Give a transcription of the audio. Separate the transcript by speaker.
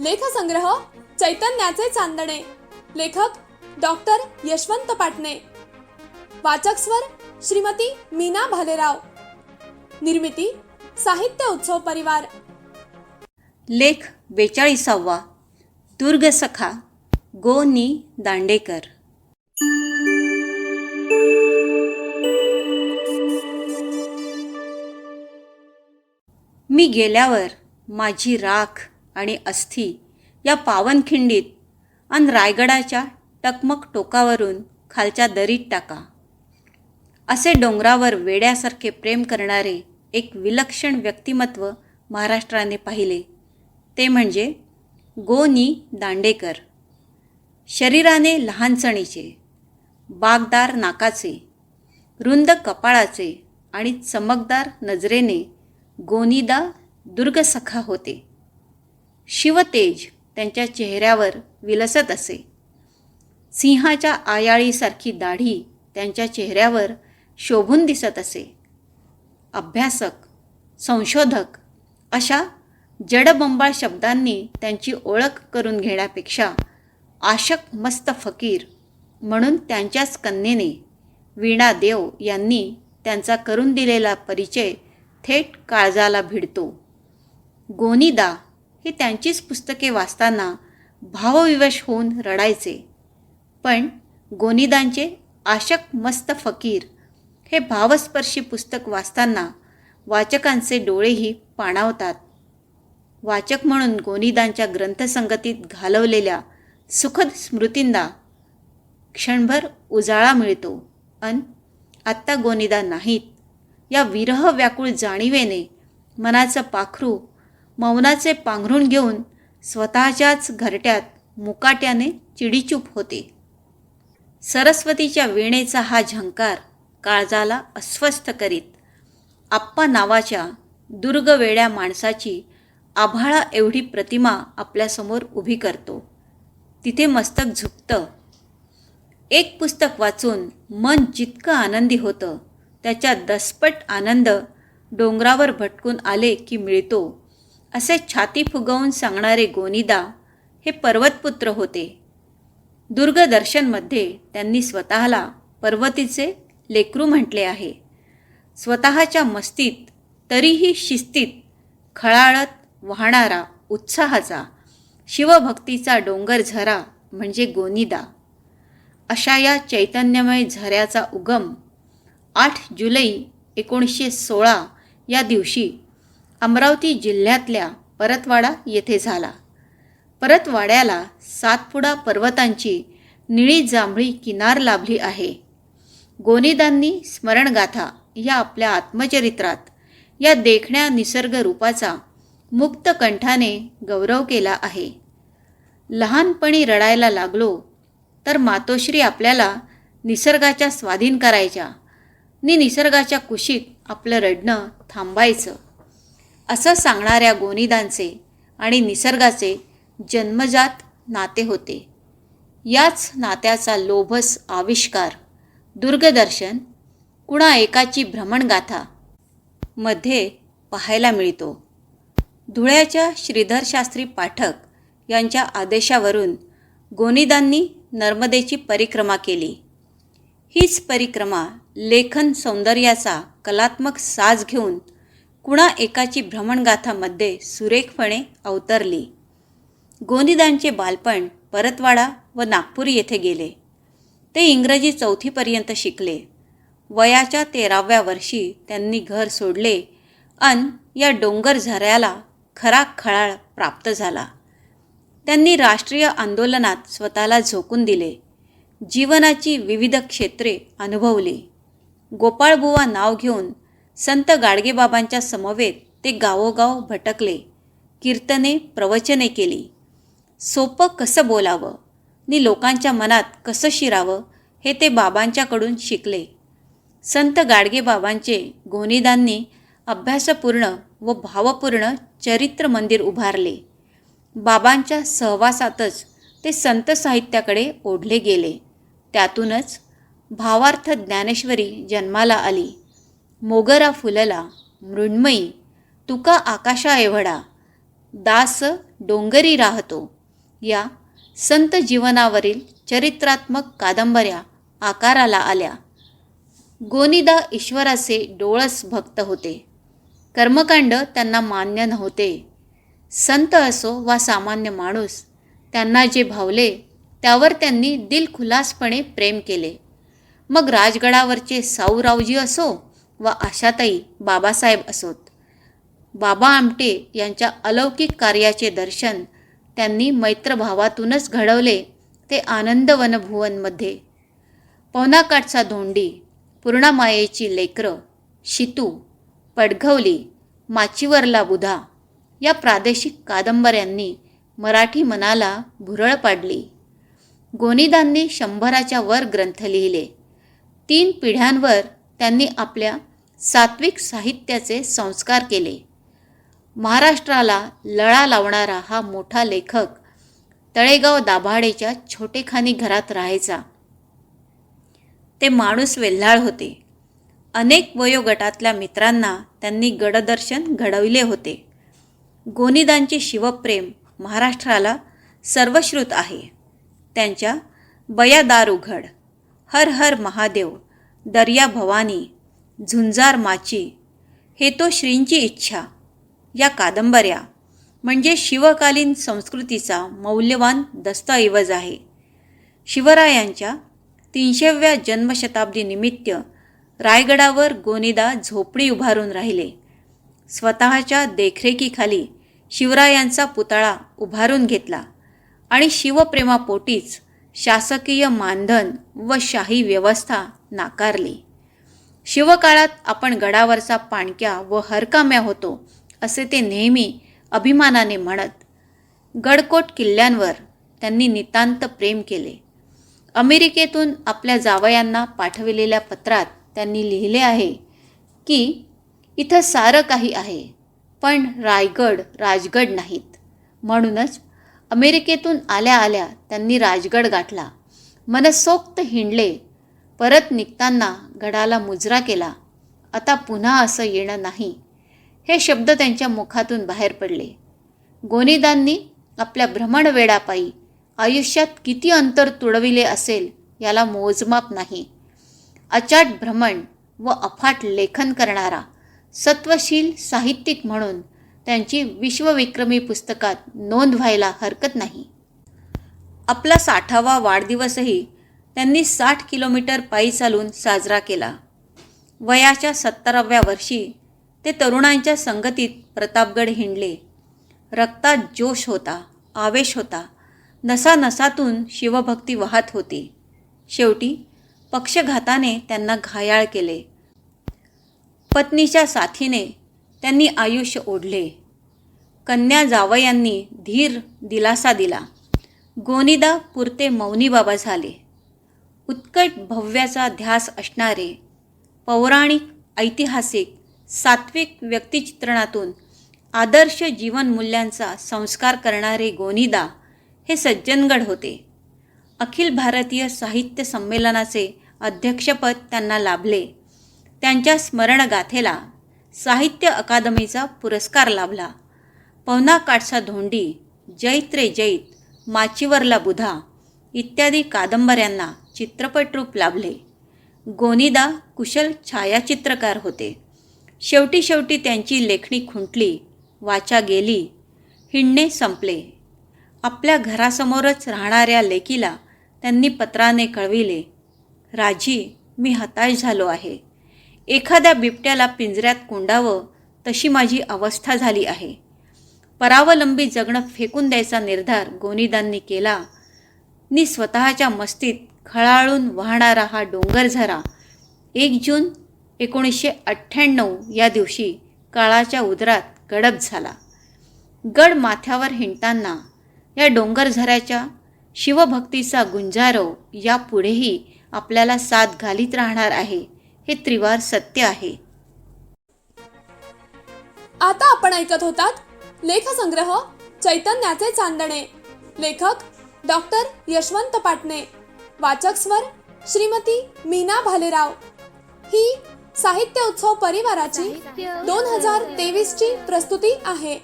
Speaker 1: लेखसंग्रह चैतन्याचे चांदणे. लेखक डॉक्टर यशवंत पाटणे. वाचक स्वर श्रीमती मीना भालेराव. निर्मिती साहित्य उत्सव परिवार.
Speaker 2: लेख बेचाळीसावा. दुर्गसखा. गो नी दांडेकर. मी गेल्यावर माझी राख आणि अस्थी या पावनखिंडीत अन रायगडाच्या टकमक टोकावरून खालच्या दरीत टाका. असे डोंगरावर वेड्यासारखे प्रेम करणारे एक विलक्षण व्यक्तिमत्व महाराष्ट्राने पाहिले. ते म्हणजे गोनी दांडेकर. शरीराने लहानसणीचे बागदार नाकाचे रुंद कपाळाचे आणि चमकदार नजरेने गोनीदा दुर्गसखा होते. शिवतेज त्यांच्या चेहऱ्यावर विलसत असे. सिंहाच्या आयाळीसारखी दाढी त्यांच्या चेहऱ्यावर शोभून दिसत असे. अभ्यासक संशोधक अशा जडबंबाळ शब्दांनी त्यांची ओळख करून घेण्यापेक्षा आशक मस्त फकीर म्हणून त्यांच्याच कन्येने वीणा देव यांनी त्यांचा करून दिलेला परिचय थेट काळजाला भिडतो. गोनीदा हे त्यांचीच पुस्तके वाचताना भावविवश होऊन रडायचे. पण गोनिदांचे आशक मस्त फकीर हे भावस्पर्शी पुस्तक वाचताना वाचकांचे डोळेही पाणावतात. वाचक म्हणून गोनिदांच्या ग्रंथसंगतीत घालवलेल्या सुखद स्मृतींना क्षणभर उजाळा मिळतो. अन आत्ता गोनिदा नाहीत. या विरह व्याकुळ जाणीवेने मनाचं पाखरू मौनाचे पांघरून घेऊन स्वतःच्याच घरट्यात मुकाट्याने चिडीचूप होते. सरस्वतीच्या वीणेचा हा झंकार काळजाला अस्वस्थ करीत आप्पा नावाच्या दुर्गवेड्या माणसाची आभाळा एवढी प्रतिमा आपल्यासमोर उभी करतो. तिथे मस्तक झुकतं. एक पुस्तक वाचून मन जितकं आनंदी होतं त्याच्या दसपट आनंद डोंगरावर भटकून आले की मिळतो. असे छाती फुगवून सांगणारे गोनिदा हे पर्वतपुत्र होते. दुर्गदर्शनमध्ये त्यांनी स्वतःला पर्वतीचे लेकरू म्हटले आहे. स्वतःच्या मस्तीत तरीही शिस्तीत खळाळत वाहणारा उत्साहाचा शिवभक्तीचा डोंगर झरा म्हणजे गोनिदा. अशा या चैतन्यमय झऱ्याचा उगम आठ जुलै एकोणीसशे सोळा या दिवशी अमरावती जिल्ह्यातल्या परतवाडा येथे झाला. परतवाड्याला सातपुडा पर्वतांची निळी जांभळी किनार लाभली आहे. गोनीदांनी स्मरणगाथा या आपल्या आत्मचरित्रात या देखण्या निसर्ग रूपाचा मुक्त कंठाने गौरव केला आहे. लहानपणी रडायला लागलो तर मातोश्री आपल्याला निसर्गाच्या स्वाधीन करायच्या. नि निसर्गाच्या कुशीत आपलं रडणं थांबायचं. असं सांगणाऱ्या गोनिदांचे आणि निसर्गाचे जन्मजात नाते होते. याच नात्याचा लोभस आविष्कार दुर्गदर्शन कुणा एकाची भ्रमणगाथा मध्ये पाहायला मिळतो. धुळ्याच्या श्रीधर शास्त्री पाठक यांच्या आदेशावरून गोनिदांनी नर्मदेची परिक्रमा केली. हीच परिक्रमा लेखन सौंदर्याचा कलात्मक साज घेऊन कुणा एकाची भ्रमणगाथामध्ये सुरेखपणे अवतरली. गोनीदांचे बालपण परतवाडा व नागपूर येथे गेले. ते इंग्रजी चौथीपर्यंत शिकले. वयाच्या तेराव्या वर्षी त्यांनी घर सोडले अन या डोंगर झऱ्याला खरा खळाळ प्राप्त झाला. त्यांनी राष्ट्रीय आंदोलनात स्वतःला झोकून दिले. जीवनाची विविध क्षेत्रे अनुभवली. गोपाळबुवा नाव घेऊन संत गाडगेबाबांच्या समवेत ते गावोगाव भटकले कीर्तने प्रवचने केली. सोपं कसं बोलावं? नि लोकांच्या मनात कसं शिरावं? हे ते बाबांच्याकडून शिकले. संत गाडगेबाबांचे गोनीदांनी अभ्यासपूर्ण व भावपूर्ण चरित्र मंदिर उभारले. बाबांच्या सहवासातच ते संत साहित्याकडे ओढले गेले. त्यातूनच भावार्थ ज्ञानेश्वरी जन्माला आली. मोगरा फुलला मृण्मयी तुका आकाशा एवढा दास डोंगरी राहतो. या संत जीवनावरील चरित्रात्मक कादंबऱ्या आकाराला आल्या. गोनिदा ईश्वराचे डोळस भक्त होते. कर्मकांड त्यांना मान्य नव्हते. संत असो वा सामान्य माणूस त्यांना जे भावले त्यावर त्यांनी दिलखुलासपणे प्रेम केले. मग राजगडावरचे साऊरावजी असो व आशाताई बाबासाहेब असोत. बाबा आमटे यांच्या अलौकिक कार्याचे दर्शन त्यांनी मैत्रभावातूनच घडवले ते आनंदवन भुवनमध्ये पवनाकाठचा धोंडी पूर्णामायेची लेकरं शितू पडघवली माचीवरला बुधा या प्रादेशिक कादंबऱ्यांनी मराठी मनाला भुरळ पाडली. गोनीदांनी शंभराच्या वर ग्रंथ लिहिले. तीन पिढ्यांवर त्यांनी आपल्या सात्विक साहित्याचे संस्कार केले. महाराष्ट्राला लळा लावणारा हा मोठा लेखक तळेगाव दाभाडेच्या छोटेखानी घरात राहायचा. ते माणूस वेल्हाळ होते. अनेक वयोगटातल्या मित्रांना त्यांनी गडदर्शन घडविले होते. गोनिदांचे शिवप्रेम महाराष्ट्राला सर्वश्रुत आहे. त्यांच्या बयादारुघड उघड हर हर महादेव दर्या भवानी झुंजार माची हे तो श्रींची इच्छा या कादंबऱ्या म्हणजे शिवकालीन संस्कृतीचा मौल्यवान दस्तऐवज आहे. शिवरायांच्या तीनशेव्या जन्मशताब्दीनिमित्त रायगडावर गोनीदा झोपडी उभारून राहिले. स्वतःच्या देखरेखीखाली शिवरायांचा पुतळा उभारून घेतला आणि शिवप्रेमापोटीच शासकीय मानधन व शाही व्यवस्था नाकारली. शिवकाळात आपण गडावरचा पाणक्या व हरकाम्या होतो असे ते नेहमी अभिमानाने म्हणत गडकोट किल्ल्यांवर त्यांनी नितांत प्रेम केले. अमेरिकेतून आपल्या जावयांना पाठविलेल्या पत्रात त्यांनी लिहिले आहे की इथं सारं काही आहे पण रायगड राजगड नाहीत. म्हणूनच अमेरिकेतून आल्या आल्या त्यांनी राजगड गाठला. मनसोक्त हिंडले परत निघताना गडाला मुजरा केला. आता पुन्हा असं येणं नाही. हे शब्द त्यांच्या मुखातून बाहेर पडले. गोनीदांनी आपल्या भ्रमणवेळापायी आयुष्यात किती अंतर तुडविले असेल याला मोजमाप नाही. अचाट भ्रमण व अफाट लेखन करणारा सत्वशील साहित्यिक म्हणून त्यांची विश्वविक्रमी पुस्तकात नोंद व्हायला हरकत नाही. आपला साठावा वाढदिवसही त्यांनी साठ किलोमीटर पायी चालून साजरा केला. वयाच्या सत्तराव्या वर्षी ते तरुणांच्या संगतीत प्रतापगड हिंडले. रक्तात जोश होता आवेश होता. नसानसातून शिवभक्ती वाहत होती. शेवटी पक्षघाताने त्यांना घायाळ केले. पत्नीच्या साथीने त्यांनी आयुष्य ओढले. कन्या जावयांनी धीर दिलासा दिला. गोनिदा पुरते मौनीबाबा झाले. उत्कट भव्याचा ध्यास असणारे पौराणिक ऐतिहासिक सात्विक व्यक्तिचित्रणातून आदर्श जीवनमूल्यांचा संस्कार करणारे गोनिदा हे सज्जनगड होते. अखिल भारतीय साहित्य संमेलनाचे अध्यक्षपद त्यांना लाभले. त्यांच्या स्मरणगाथेला साहित्य अकादमीचा पुरस्कार लाभला. पवना काठसा धोंडी जैत रे जैत माचीवरला बुधा इत्यादी कादंबऱ्यांना चित्रपटरूप लाभले. गोनिदा कुशल छायाचित्रकार होते. शेवटी शेवटी त्यांची लेखणी खुंटली वाचा गेली हिंडणे संपले. आपल्या घरासमोरच राहणाऱ्या लेकीला त्यांनी पत्राने कळविले राजी मी हताश झालो आहे. एखाद्या बिबट्याला पिंजऱ्यात कोंडावं तशी माझी अवस्था झाली आहे. परावलंबी जगणं फेकून द्यायचा निर्धार गोनिदांनी केला. नि स्वतःच्या मस्तीत खळाळून वाहणारा हा डोंगर झरा एक जून एकोणीसशे अठ्ठ्याण्णव या दिवशी काळाच्या उदरात गडप झाला. गड माथ्यावर हिंडताना या डोंगर झऱ्याच्या शिवभक्तीचा गुंजारव यापुढेही आपल्याला साथ घालीत राहणार आहे हे त्रिवार सत्य आहे.
Speaker 1: आता आपण ऐकत होतात लेखसंग्रह चैतन्याचे चांदणे. लेखक डॉक्टर यशवंत पाटणे. वाचक स्वर श्रीमती मीना भालेराव. ही साहित्य उत्सव परिवाराची दोन हजार तेवीस ची प्रस्तुती आहे.